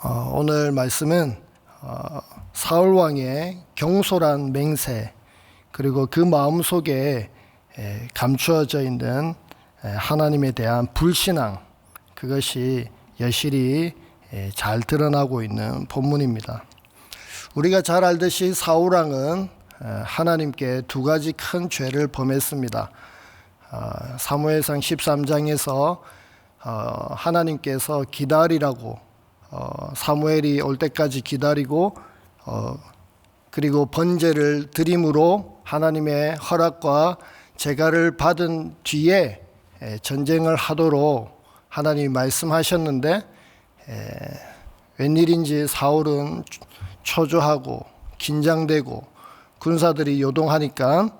어, 오늘 말씀은 어, 사울 왕의 경솔한 맹세 그리고 그 마음 속에 에, 감추어져 있는 에, 하나님에 대한 불신앙 그것이 여실히 에, 잘 드러나고 있는 본문입니다. 우리가 잘 알듯이 사울 왕은 에, 하나님께 두 가지 큰 죄를 범했습니다. 어, 사무엘상 13장에서 어, 하나님께서 기다리라고 어, 사무엘이 올 때까지 기다리고 어, 그리고 번제를 드림으로 하나님의 허락과 제가를 받은 뒤에 에, 전쟁을 하도록 하나님이 말씀하셨는데 에, 웬일인지 사울은 초조하고 긴장되고 군사들이 요동하니까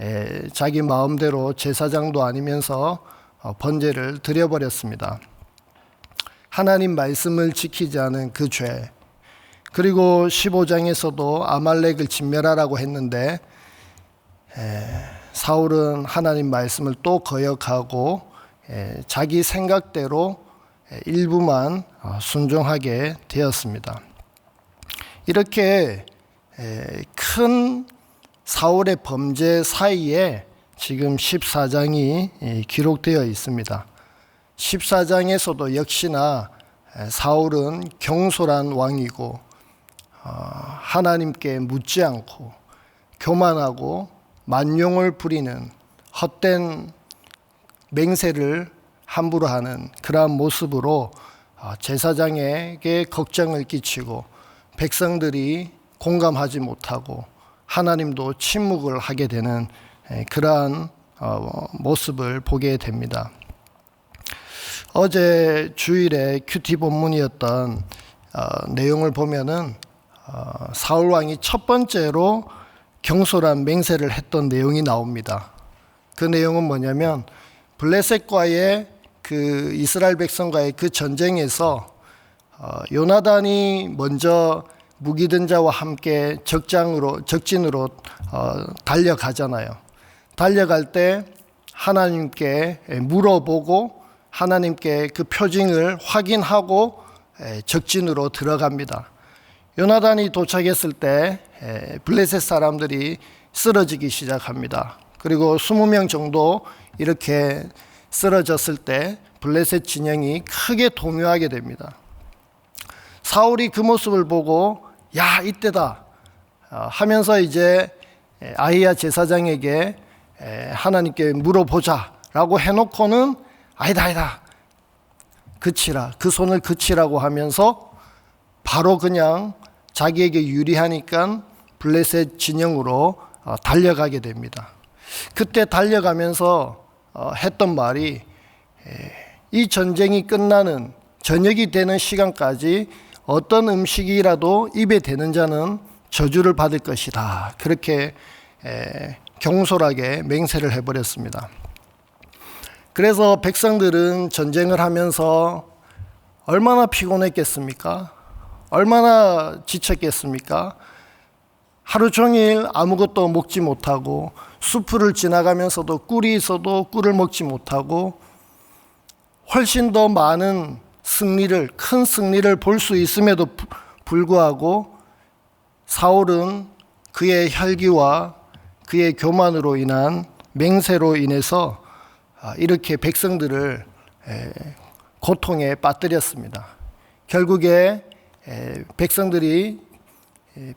에, 자기 마음대로 제사장도 아니면서 어, 번제를 드려버렸습니다. 하나님 말씀을 지키지 않은 그 죄. 그리고 15장에서도 아말렉을 진멸하라고 했는데 에, 사울은 하나님 말씀을 또 거역하고 에, 자기 생각대로 에, 일부만 어, 순종하게 되었습니다. 이렇게 에, 큰 사울의 범죄 사이에 지금 14장이 예, 기록되어 있습니다. 14장에서도 역시나 사울은 경솔한 왕이고 어, 하나님께 묻지 않고 교만하고 만용을 부리는 헛된 맹세를 함부로 하는 그러한 모습으로 어, 제사장에게 걱정을 끼치고 백성들이 공감하지 못하고 하나님도 침묵을 하게 되는 그러한 어, 모습을 보게 됩니다. 어제 주일에 큐티 본문이었던 어, 내용을 보면은 어, 사울 왕이 첫 번째로 경솔한 맹세를 했던 내용이 나옵니다. 그 내용은 뭐냐면 블레셋과의 그 이스라엘 백성과의 그 전쟁에서 어, 요나단이 먼저 무기든 자와 함께 적장으로 적진으로 어, 달려가잖아요. 달려갈 때 하나님께 물어보고 하나님께 그 표징을 확인하고 적진으로 들어갑니다. 요나단이 도착했을 때 블레셋 사람들이 쓰러지기 시작합니다. 그리고 20명 정도 이렇게 쓰러졌을 때 블레셋 진영이 크게 동요하게 됩니다. 사울이 그 모습을 보고 야 이때다 어, 하면서 이제 아이야 제사장에게 하나님께 물어보자라고 해놓고는 아니다 아니다 그치라 그 손을 그치라고 하면서 바로 그냥 자기에게 유리하니까 블레셋 진영으로 어, 달려가게 됩니다. 그때 달려가면서 어, 했던 말이 이 전쟁이 끝나는 저녁이 되는 시간까지 어떤 음식이라도 입에 대는 자는 저주를 받을 것이다. 그렇게 경솔하게 맹세를 해버렸습니다. 그래서 백성들은 전쟁을 하면서 얼마나 피곤했겠습니까? 얼마나 지쳤겠습니까? 하루 종일 아무것도 먹지 못하고 수풀을 지나가면서도 꿀이 있어도 꿀을 먹지 못하고 훨씬 더 많은 승리를 큰 승리를 볼 수 있음에도 불구하고 사울은 그의 혈기와 그의 교만으로 인한 맹세로 인해서 아, 이렇게 백성들을 고통에 빠뜨렸습니다. 결국에 백성들이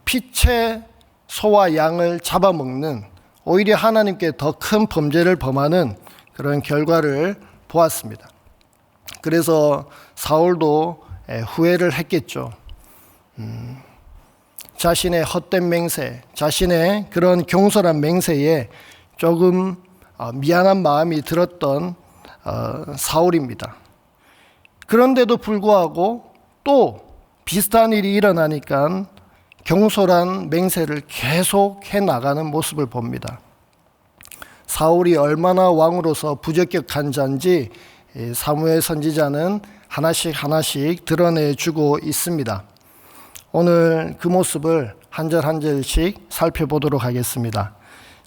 피채 소와 양을 잡아먹는 오히려 하나님께 더 큰 범죄를 범하는 그런 결과를 보았습니다. 그래서 사울도 후회를 했겠죠. 음, 자신의 헛된 맹세, 자신의 그런 경솔한 맹세에 조금 어, 미안한 마음이 들었던 어, 사울입니다. 그런데도 불구하고 또 비슷한 일이 일어나니까 경솔한 맹세를 계속 해 나가는 모습을 봅니다. 사울이 얼마나 왕으로서 부적격한 자인지 사무엘 선지자는 하나씩 하나씩 드러내주고 있습니다. 오늘 그 모습을 한 절 한 절씩 살펴보도록 하겠습니다.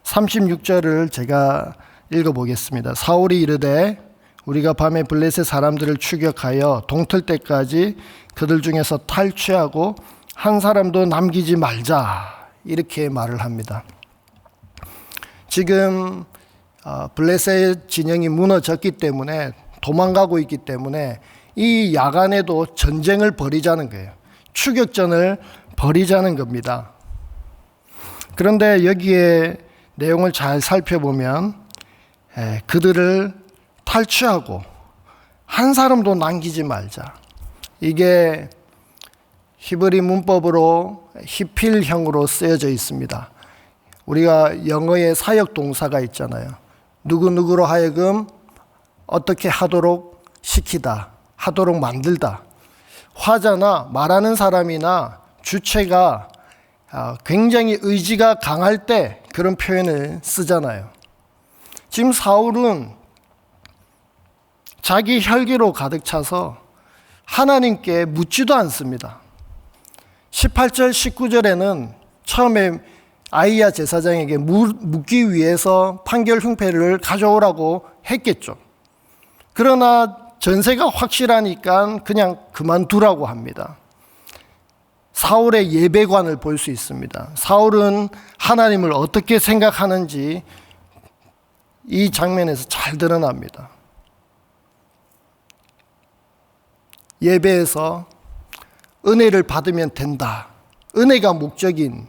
36절을 제가 읽어보겠습니다. 사울이 이르되 우리가 밤에 블레셋 사람들을 추격하여 동틀 때까지 그들 중에서 탈취하고 한 사람도 남기지 말자 이렇게 말을 합니다. 지금 어, 블레셋 진영이 무너졌기 때문에 도망가고 있기 때문에 이 야간에도 전쟁을 벌이자는 거예요. 추격전을 벌이자는 겁니다. 그런데 여기에 내용을 잘 살펴보면 에, 그들을 탈취하고 한 사람도 남기지 말자. 이게 히브리 문법으로 히필형으로 쓰여져 있습니다. 우리가 영어에 사역 동사가 있잖아요. 누구누구로 하여금 어떻게 하도록 시키다, 하도록 만들다. 화자나 말하는 사람이나 주체가 아, 굉장히 의지가 강할 때 그런 표현을 쓰잖아요. 지금 사울은 자기 혈기로 가득 차서 하나님께 묻지도 않습니다. 18절, 19절에는 처음에 아이야 제사장에게 묻기 위해서 판결 흉패를 가져오라고 했겠죠. 그러나 전세가 확실하니까 그냥 그만두라고 합니다. 사울의 예배관을 볼 수 있습니다. 사울은 하나님을 어떻게 생각하는지 이 장면에서 잘 드러납니다. 예배에서 은혜를 받으면 된다. 은혜가 목적인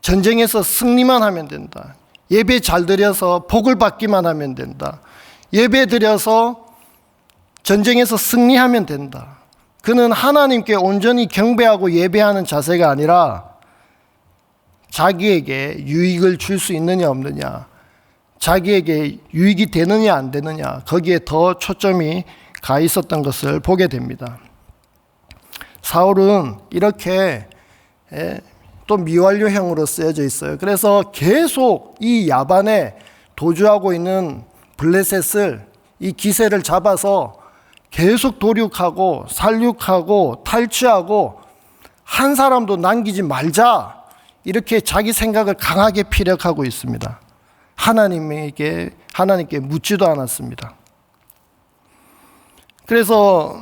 전쟁에서 승리만 하면 된다. 예배 잘 드려서 복을 받기만 하면 된다. 예배 드려서 전쟁에서 승리하면 된다. 그는 하나님께 온전히 경배하고 예배하는 자세가 아니라 자기에게 유익을 줄 수 있느냐 없느냐, 자기에게 유익이 되느냐 안 되느냐, 거기에 더 초점이 가 있었던 것을 보게 됩니다. 사울은 이렇게 예, 또 미완료형으로 쓰여져 있어요. 그래서 계속 이 야반에 도주하고 있는 블레셋을 이 기세를 잡아서 계속 도륙하고 살육하고 탈취하고 한 사람도 남기지 말자 이렇게 자기 생각을 강하게 피력하고 있습니다. 하나님에게 하나님께 묻지도 않았습니다. 그래서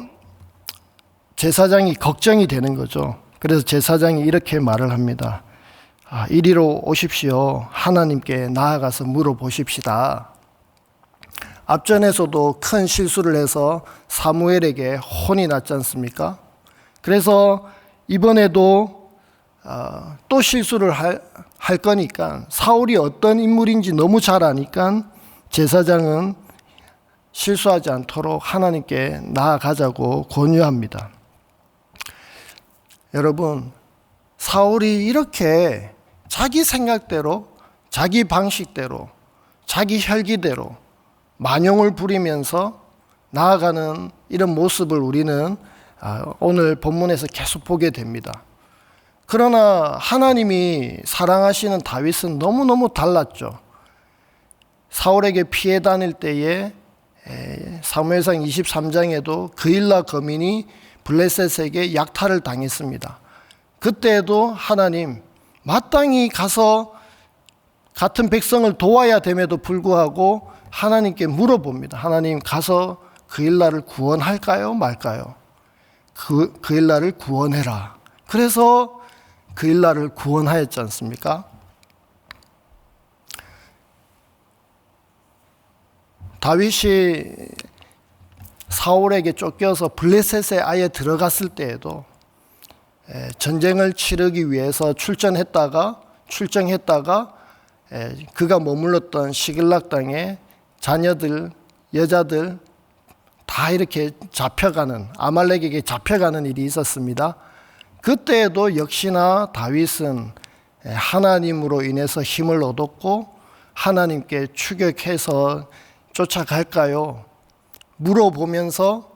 제사장이 걱정이 되는 거죠. 그래서 제사장이 이렇게 말을 합니다. 아, 이리로 오십시오. 하나님께 나아가서 물어보십시다. 앞전에서도 큰 실수를 해서 사무엘에게 혼이 났지 않습니까? 그래서 이번에도 어, 또 실수를 할, 할 거니까 사울이 어떤 인물인지 너무 잘 아니까 제사장은 실수하지 않도록 하나님께 나아가자고 권유합니다. 여러분, 사울이 이렇게 자기 생각대로, 자기 방식대로, 자기 혈기대로 만용을 부리면서 나아가는 이런 모습을 우리는 아, 오늘 본문에서 계속 보게 됩니다. 그러나 하나님이 사랑하시는 다윗은 너무너무 달랐죠. 사울에게 피해 다닐 때에 사무엘상 23장에도 그일라 거민이 블레셋에게 약탈을 당했습니다. 그때에도 하나님 마땅히 가서 같은 백성을 도와야 됨에도 불구하고 하나님께 물어봅니다. 하나님 가서 그일라를 구원할까요? 말까요? 그, 그일라를 구원해라. 그래서 그일라를 구원하였지 않습니까? 다윗이 사울에게 쫓겨서 블레셋에 아예 들어갔을 때에도 전쟁을 치르기 위해서 출전했다가 출정했다가 그가 머물렀던 시글락 땅에 자녀들, 여자들 다 이렇게 잡혀가는 아말렉에게 잡혀가는 일이 있었습니다. 그때에도 역시나 다윗은 하나님으로 인해서 힘을 얻었고 하나님께 추격해서 쫓아갈까요? 물어보면서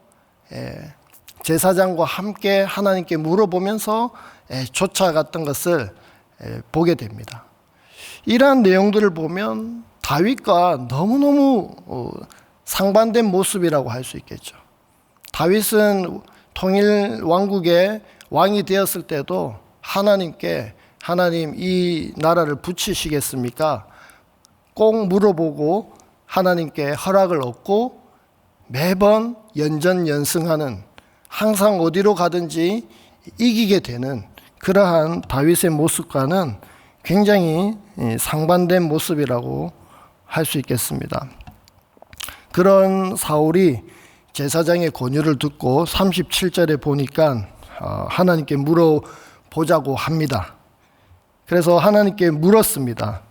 제사장과 함께 하나님께 물어보면서 쫓아갔던 것을 보게 됩니다. 이러한 내용들을 보면 다윗과 너무너무 어, 상반된 모습이라고 할 수 있겠죠. 다윗은 통일 왕국의 왕이 되었을 때도 하나님께 하나님 이 나라를 붙이시겠습니까? 꼭 물어보고 하나님께 허락을 얻고 매번 연전연승하는 항상 어디로 가든지 이기게 되는 그러한 다윗의 모습과는 굉장히 예, 상반된 모습이라고 할 수 있겠습니다. 그런 사울이 제사장의 권유를 듣고 37절에 보니까 어, 하나님께 물어보자고 합니다. 그래서 하나님께 물었습니다.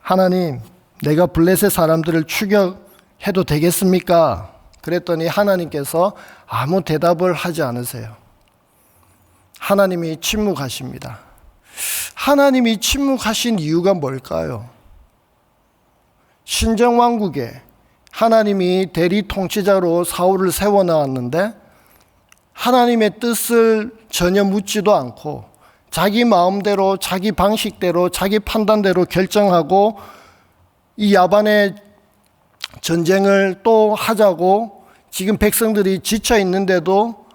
하나님, 내가 블레셋 사람들을 추격해도 되겠습니까? 그랬더니 하나님께서 아무 대답을 하지 않으세요. 하나님이 침묵하십니다. 하나님이 침묵하신 이유가 뭘까요? 신정 왕국에 하나님이 대리 통치자로 사울을 세워 나왔는데 하나님의 뜻을 전혀 묻지도 않고 자기 마음대로 자기 방식대로 자기 판단대로 결정하고 이 야반의 전쟁을 또 하자고 지금 백성들이 지쳐 있는데도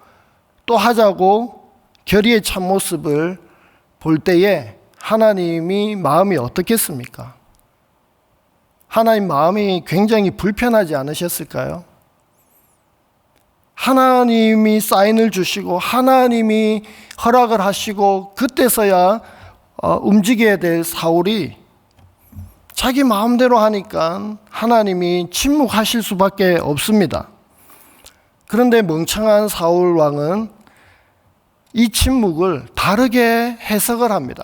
또 하자고 결의의 참모습을 볼 때에 하나님이 마음이 어떻겠습니까? 하나님 마음이 굉장히 불편하지 않으셨을까요? 하나님이 사인을 주시고 하나님이 허락을 하시고 그때서야 어, 움직여야 될 사울이 자기 마음대로 하니까 하나님이 침묵하실 수밖에 없습니다. 그런데 멍청한 사울 왕은 이 침묵을 다르게 해석을 합니다.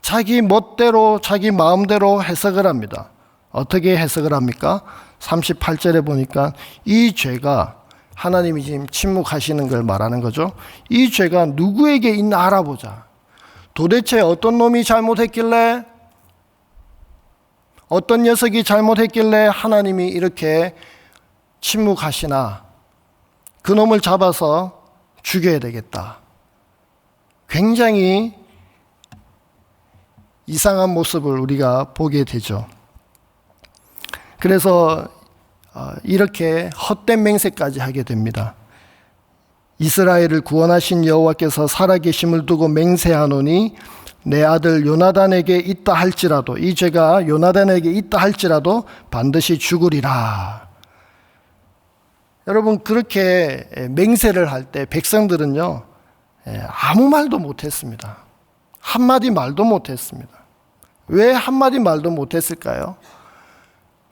자기 멋대로 자기 마음대로 해석을 합니다. 어떻게 해석을 합니까? 38절에 보니까 이 죄가 하나님이 지금 침묵하시는 걸 말하는 거죠. 이 죄가 누구에게 있나 알아보자. 도대체 어떤 놈이 잘못했길래 어떤 녀석이 잘못했길래 하나님이 이렇게 침묵하시나 그 놈을 잡아서 죽여야 되겠다. 굉장히 이상한 모습을 우리가 보게 되죠. 그래서 어, 이렇게 헛된 맹세까지 하게 됩니다. 이스라엘을 구원하신 여호와께서 살아계심을 두고 맹세하노니 내 아들 요나단에게 있다 할지라도 이 죄가 요나단에게 있다 할지라도 반드시 죽으리라. 여러분 그렇게 맹세를 할 때 백성들은요 예, 아무 말도 못했습니다. 한마디 말도 못했습니다. 왜 한마디 말도 못했을까요?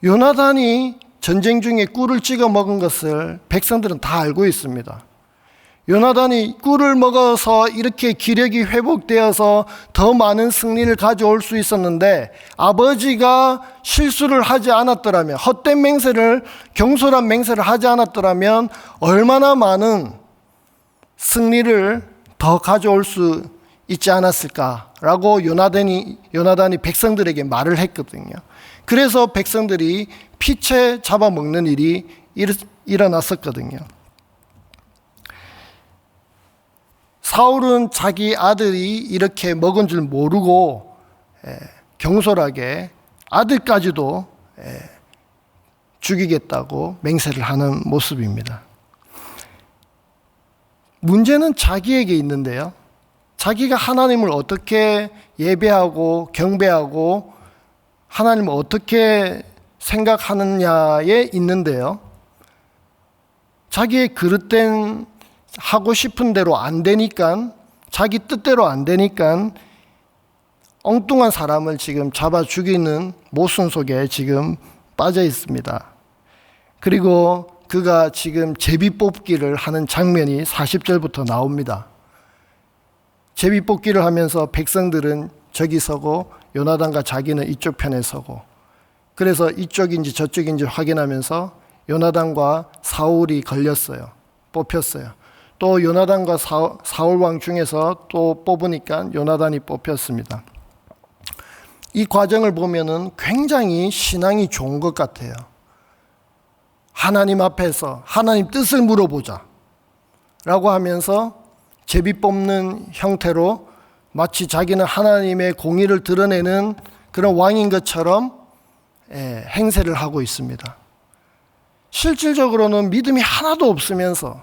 요나단이 전쟁 중에 꿀을 찍어 먹은 것을 백성들은 다 알고 있습니다. 요나단이 꿀을 먹어서 이렇게 기력이 회복되어서 더 많은 승리를 가져올 수 있었는데 아버지가 실수를 하지 않았더라면 헛된 맹세를 경솔한 맹세를 하지 않았더라면 얼마나 많은 승리를 더 가져올 수 있지 않았을까라고 요나단이 요나단이 백성들에게 말을 했거든요. 그래서 백성들이 피채 잡아먹는 일이 일어났었거든요. 사울은 자기 아들이 이렇게 먹은 줄 모르고 경솔하게 아들까지도 죽이겠다고 맹세를 하는 모습입니다. 문제는 자기에게 있는데요. 자기가 하나님을 어떻게 예배하고 경배하고 하나님을 어떻게 생각하느냐에 있는데요. 자기의 그릇된 하고 싶은 대로 안 되니까 자기 뜻대로 안 되니까 엉뚱한 사람을 지금 잡아 죽이는 모순 속에 지금 빠져 있습니다. 그리고 그가 지금 제비 뽑기를 하는 장면이 40절부터 나옵니다. 제비 뽑기를 하면서 백성들은 저기 서고 요나단과 자기는 이쪽 편에 서고 그래서 이쪽인지 저쪽인지 확인하면서 요나단과 사울이 걸렸어요. 뽑혔어요. 또 요나단과 사울 왕 중에서 또 뽑으니까 요나단이 뽑혔습니다. 이 과정을 보면은 굉장히 신앙이 좋은 것 같아요. 하나님 앞에서 하나님 뜻을 물어보자. 라고 하면서 제비 뽑는 형태로 마치 자기는 하나님의 공의를 드러내는 그런 왕인 것처럼 예, 행세를 하고 있습니다. 실질적으로는 믿음이 하나도 없으면서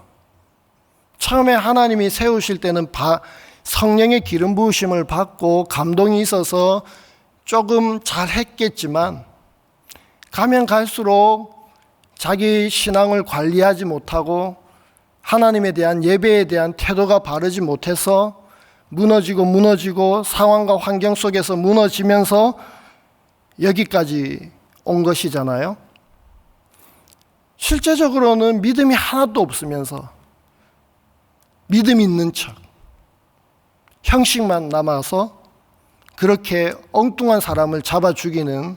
처음에 하나님이 세우실 때는 성령의 기름 부으심을 받고 감동이 있어서 조금 잘 했겠지만 가면 갈수록 자기 신앙을 관리하지 못하고 하나님에 대한 예배에 대한 태도가 바르지 못해서 무너지고 무너지고 상황과 환경 속에서 무너지면서 여기까지 온 것이잖아요. 실제적으로는 믿음이 하나도 없으면서 믿음 있는 척, 형식만 남아서 그렇게 엉뚱한 사람을 잡아 죽이는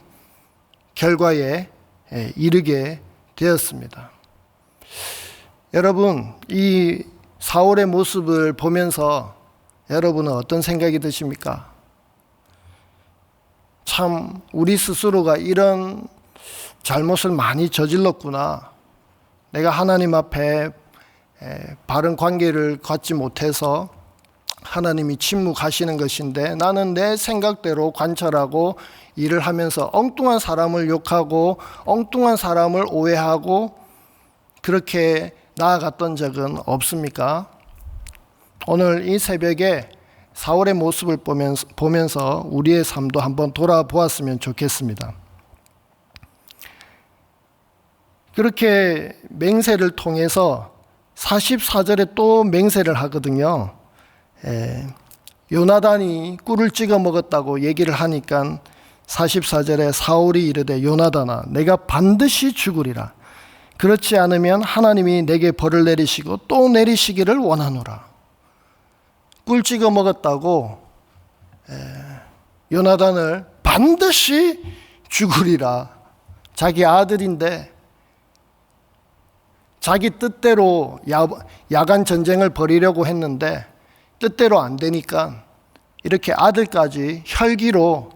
결과에 예, 이르게 되었습니다. 여러분, 이 사울의 모습을 보면서 여러분은 어떤 생각이 드십니까? 참, 우리 스스로가 이런 잘못을 많이 저질렀구나. 내가 하나님 앞에 에, 바른 관계를 갖지 못해서 하나님이 침묵하시는 것인데 나는 내 생각대로 관찰하고 일을 하면서 엉뚱한 사람을 욕하고 엉뚱한 사람을 오해하고 그렇게 나아갔던 적은 없습니까? 오늘 이 새벽에 사울의 모습을 보면서, 보면서 우리의 삶도 한번 돌아보았으면 좋겠습니다. 그렇게 맹세를 통해서 44절에 또 맹세를 하거든요. 에, 요나단이 꿀을 찍어 먹었다고 얘기를 하니까 44절에 사울이 이르되 요나단아 내가 반드시 죽으리라. 그렇지 않으면 하나님이 내게 벌을 내리시고 또 내리시기를 원하노라. 꿀 찍어 먹었다고 에, 요나단을 반드시 죽으리라. 자기 아들인데 자기 뜻대로 야, 야간 전쟁을 벌이려고 했는데 뜻대로 안 되니까 이렇게 아들까지 혈기로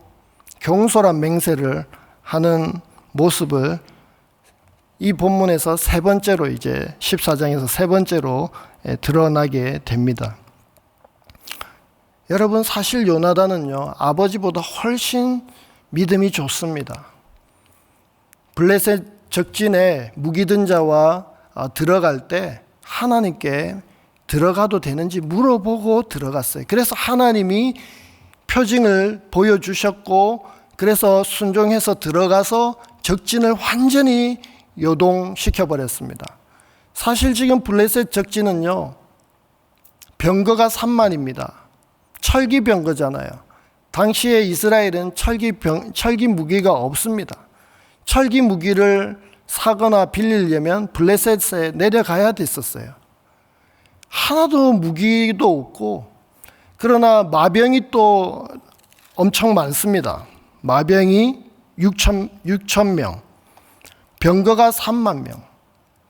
경솔한 맹세를 하는 모습을 이 본문에서 세 번째로 이제 14장에서 세 번째로 예, 드러나게 됩니다. 여러분 사실 요나단은요 아버지보다 훨씬 믿음이 좋습니다. 블레셋 적진에 무기든 자와 어, 들어갈 때 하나님께 들어가도 되는지 물어보고 들어갔어요. 그래서 하나님이 표징을 보여주셨고, 그래서 순종해서 들어가서 적진을 완전히 요동시켜버렸습니다. 사실 지금 블레셋 적진은요, 병거가 3만입니다. 철기 병거잖아요. 당시에 이스라엘은 철기 병, 철기 무기가 없습니다. 철기 무기를 사거나 빌리려면 블레셋에 내려가야 됐었어요. 하나도 무기도 없고 그러나 마병이 또 엄청 많습니다. 마병이 6천 6천 명, 병거가 3만 명.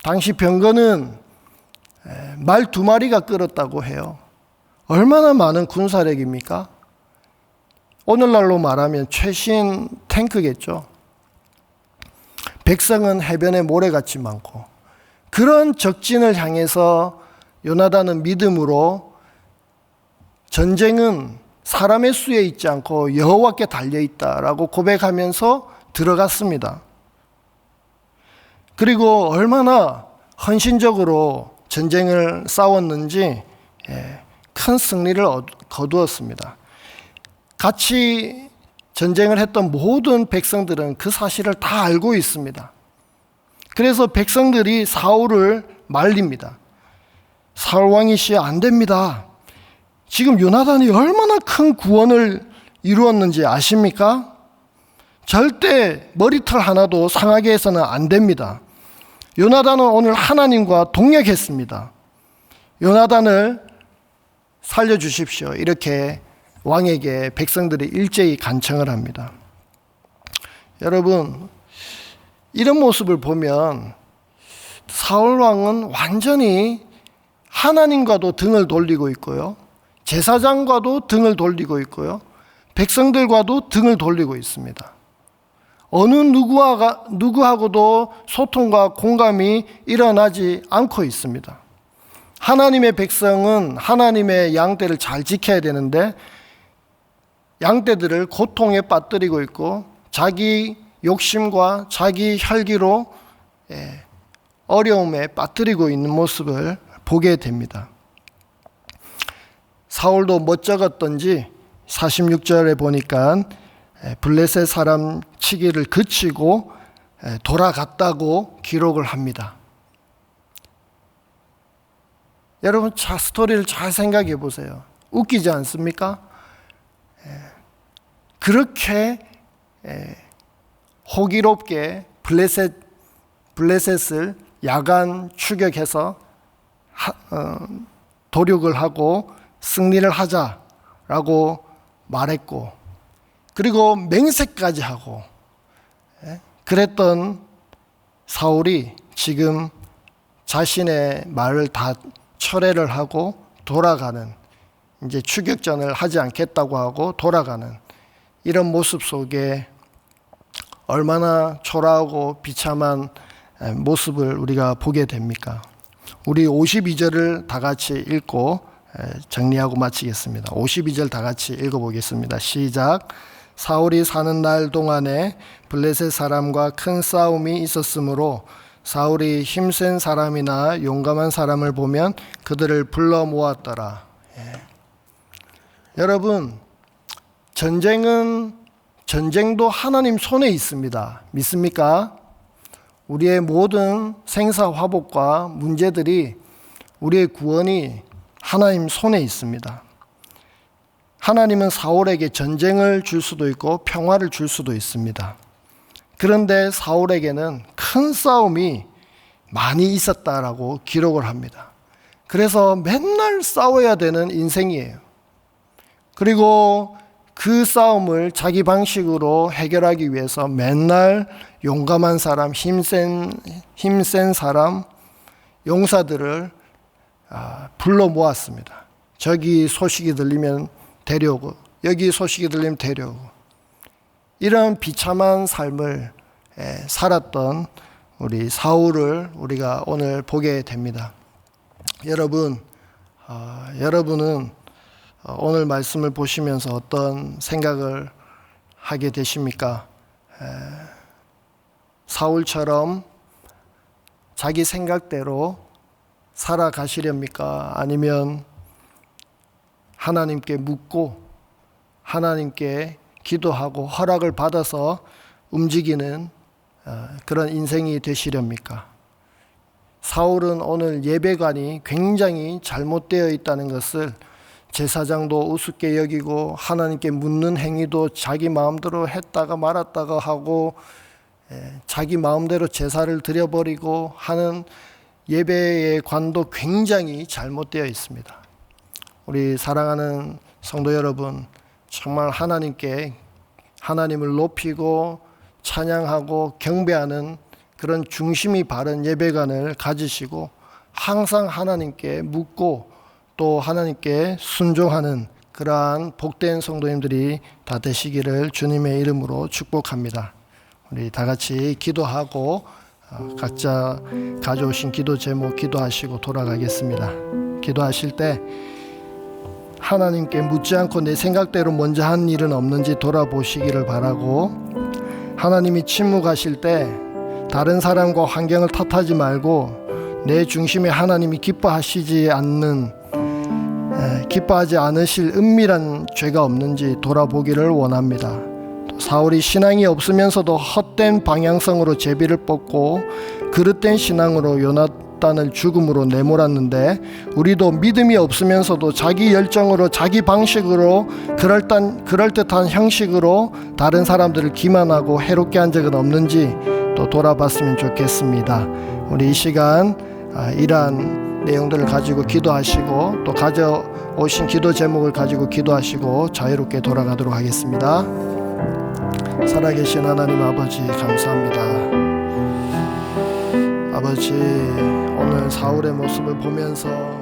당시 병거는 말 두 마리가 끌었다고 해요. 얼마나 많은 군사력입니까? 오늘날로 말하면 최신 탱크겠죠. 백성은 해변에 모래같이 많고 그런 적진을 향해서 요나단은 믿음으로 전쟁은 사람의 수에 있지 않고 여호와께 달려 있다라고 고백하면서 들어갔습니다. 그리고 얼마나 헌신적으로 전쟁을 싸웠는지 예, 큰 승리를 거두었습니다. 같이 전쟁을 했던 모든 백성들은 그 사실을 다 알고 있습니다. 그래서 백성들이 사울을 말립니다. 사울 왕이시 안 됩니다. 지금 요나단이 얼마나 큰 구원을 이루었는지 아십니까? 절대 머리털 하나도 상하게 해서는 안 됩니다. 요나단은 오늘 하나님과 동역했습니다. 요나단을 살려주십시오. 이렇게 왕에게 백성들이 일제히 간청을 합니다. 여러분, 이런 모습을 보면 사울 왕은 완전히 하나님과도 등을 돌리고 있고요. 제사장과도 등을 돌리고 있고요. 백성들과도 등을 돌리고 있습니다. 어느 누구와, 누구하고도 소통과 공감이 일어나지 않고 있습니다. 하나님의 백성은 하나님의 양떼를 잘 지켜야 되는데 양떼들을 고통에 빠뜨리고 있고 자기 욕심과 자기 혈기로 예, 어려움에 빠뜨리고 있는 모습을 보게 됩니다. 사울도 멋쩍었던지 46절에 보니까 블레셋 사람 치기를 그치고 에, 돌아갔다고 기록을 합니다. 여러분 자 스토리를 잘 생각해 보세요. 웃기지 않습니까? 에, 그렇게 에, 호기롭게 블레셋 블레셋을 야간 추격해서 하, 어, 도륙을 하고 승리를 하자라고 말했고 그리고 맹세까지 하고 예, 그랬던 사울이 지금 자신의 말을 다 철회를 하고 돌아가는 이제 추격전을 하지 않겠다고 하고 돌아가는 이런 모습 속에 얼마나 초라하고 비참한 에, 모습을 우리가 보게 됩니까? 우리 52절을 다 같이 읽고 에, 정리하고 마치겠습니다. 52절 다 같이 읽어보겠습니다. 시작. 사울이 사는 날 동안에 블레셋 사람과 큰 싸움이 있었으므로 사울이 힘센 사람이나 용감한 사람을 보면 그들을 불러 모았더라. 예. 여러분, 전쟁은 전쟁도 하나님 손에 있습니다. 믿습니까? 우리의 모든 생사 화복과 문제들이 우리의 구원이 하나님 손에 있습니다. 하나님은 사울에게 전쟁을 줄 수도 있고 평화를 줄 수도 있습니다. 그런데 사울에게는 큰 싸움이 많이 있었다라고 기록을 합니다. 그래서 맨날 싸워야 되는 인생이에요. 그리고 그 싸움을 자기 방식으로 해결하기 위해서 맨날 용감한 사람, 힘센, 힘센 사람, 용사들을 아, 불러 모았습니다. 저기 소식이 들리면 데려오고, 여기 소식이 들리면 데려오고. 이런 비참한 삶을 에, 살았던 우리 사울을 우리가 오늘 보게 됩니다. 여러분, 어, 여러분은 어, 오늘 말씀을 보시면서 어떤 생각을 하게 되십니까? 에, 사울처럼 자기 생각대로 살아가시렵니까? 아니면 하나님께 묻고 하나님께 기도하고 허락을 받아서 움직이는 어, 그런 인생이 되시렵니까? 사울은 오늘 예배관이 굉장히 잘못되어 있다는 것을 제사장도 우습게 여기고 하나님께 묻는 행위도 자기 마음대로 했다가 말았다가 하고 예, 자기 마음대로 제사를 드려버리고 하는 예배의 관도 굉장히 잘못되어 있습니다. 우리 사랑하는 성도 여러분, 정말 하나님께 하나님을 높이고 찬양하고 경배하는 그런 중심이 바른 예배관을 가지시고 항상 하나님께 묻고 또 하나님께 순종하는 그러한 복된 성도님들이 다 되시기를 주님의 이름으로 축복합니다. 우리 다 같이 기도하고 어, 각자 가져오신 기도 제목 기도하시고 돌아가겠습니다. 기도하실 때 하나님께 묻지 않고 내 생각대로 먼저 한 일은 없는지 돌아보시기를 바라고 하나님이 침묵하실 때 다른 사람과 환경을 탓하지 말고 내 중심에 하나님이 기뻐하시지 않는 에, 기뻐하지 않으실 은밀한 죄가 없는지 돌아보기를 원합니다. 또 사울이 신앙이 없으면서도 헛된 방향성으로 제비를 뽑고 그릇된 신앙으로 요나 단을 죽음으로 내몰았는데 우리도 믿음이 없으면서도 자기 열정으로 자기 방식으로 그럴듯한, 그럴듯한 형식으로 다른 사람들을 기만하고 해롭게 한 적은 없는지 또 돌아봤으면 좋겠습니다. 우리 이 시간 아, 이러한 내용들을 가지고 기도하시고 또 가져오신 기도 제목을 가지고 기도하시고 자유롭게 돌아가도록 하겠습니다. 살아계신 하나님 아버지 감사합니다. 아버지 사울의 모습을 보면서 참